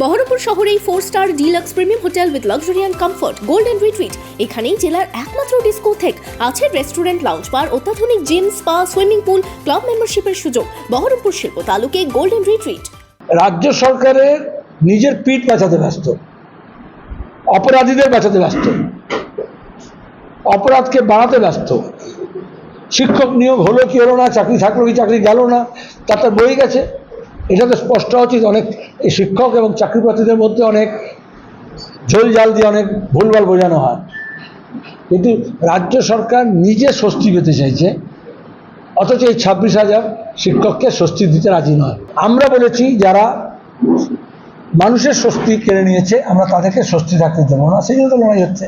বহরমপুর শহরেই four star deluxe premium hotel with luxury and comfort golden retreat এখানেই জেলার একমাত্র ডিস্কোথেক আছে রেস্টুরেন্ট লাউঞ্জ বার অত্যাধুনিক gym spa swimming pool club মেম্বারশিপের সুযোগ। বহরমপুর শিল্প তালুকে গোল্ডেন রিট্রিট রাজ্য সরকারের নিজের পিঠ বাঁচাতে ব্যস্ত। অপরাধীদের বাঁচাতে ব্যস্ত। অপরাধকে বাড়াতে ব্যস্ত। শিক্ষক নিয়োগ হলো কি হলো না, চাকরি থাকল কি, চাকরি গেল না তাতে বই গেছে। এটা তো স্পষ্ট উচিত অনেক শিক্ষক এবং চাকরি প্রার্থীদের মধ্যে অনেক ঝোল জাল দিয়ে অনেক ভুলভাল বোঝানো হয়। কিন্তু রাজ্য সরকার নিজে স্বস্তি পেতে চাইছে, অথচ এই ছাব্বিশ হাজার শিক্ষককে স্বস্তি দিতে রাজি নয়। আমরা বলেছি, যারা মানুষের স্বস্তি কেড়ে নিয়েছে, আমরা তাদেরকে স্বস্তি থাকতে দেবো না, সেই জন্য তো লড়াই হচ্ছে।